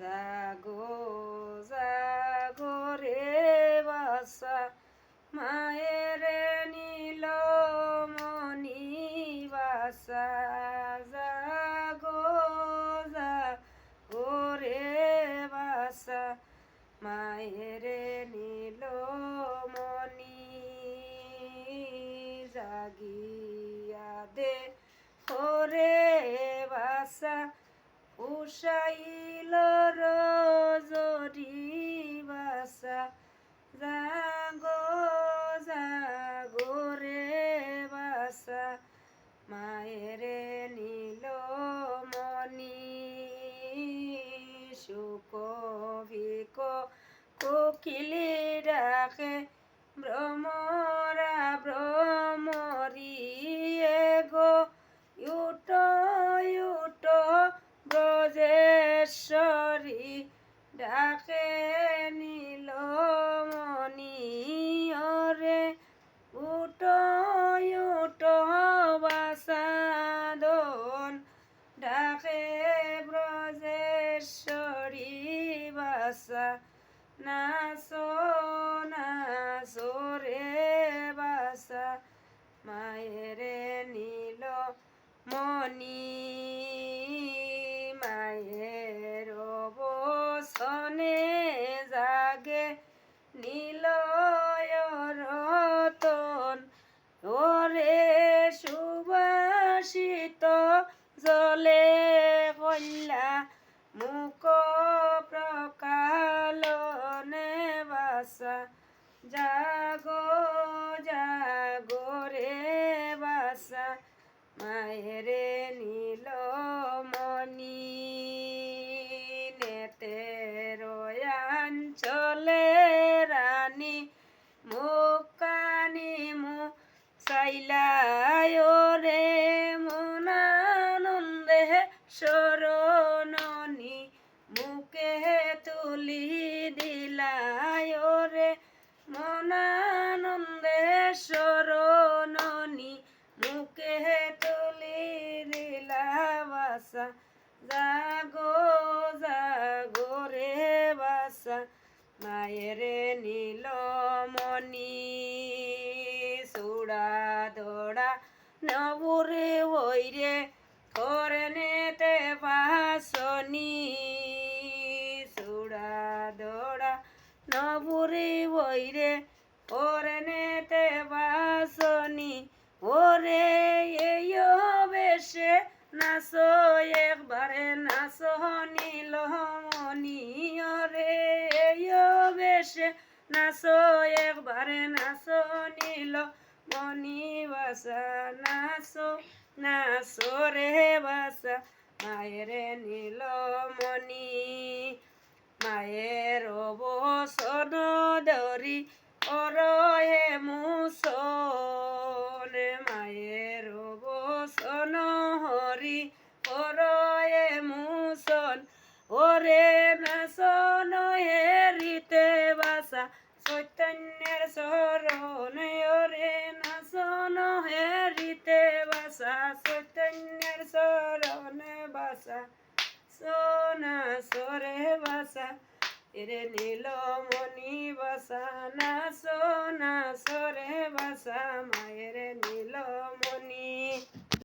জাগো জাগো রে বাসা, মায়ের নীল মনি বাসা। জাগো জাগো রে বাসা, মায়ের নীল মনি জাগিয়া দে। ওরে বাসা উষাইল রজরি বাসা জাগো জাগো রে বাসা মায়ের নীল মনি ভিক কোকিলি ডাকে ভ্রমরা বাসা নাচো নাচো রে বাসা। মায়ের নীল মনি মায়ের বসনে জাগে নীলয় জাগো জাগো রে বাসা, মায়ের নীল মনি নেতের চলে রানী মুখানি মু চাইলায় রে মনানন্দে শরণনি মনানন্দে শরণনি, মুখে তুলি দিলা বাসা। জাগো জাগো রে বাসা, মায়ের নীলমণি। সুড়া দোড়া নবুরে করনেতে নবুরে ওইরে করনেতে বাসনি, ওরে এয়ো বেশে নাচো, একবারে নাচো নীলমণি ওরে এয়ো বেশে নাচো, একবারে নাচো নীল মনি বাসা নাচো নাচো রে বাসা, মায়ের নীল মনি মায়ের বসন দরি অরয়ে মুসন, মায়ের বসন হরি। অরয়ে মুসন, ওরে নাসন হেরিতে বাসা। চৈতন্যের শরণ ওরে নাসন হেরিতে বাসা। চৈতন্যের শরণ বাসা, সোনা সরে বাসা। এরে নীলমণি বাসা না সোনা সরে বাসা মায়ের নীলমণি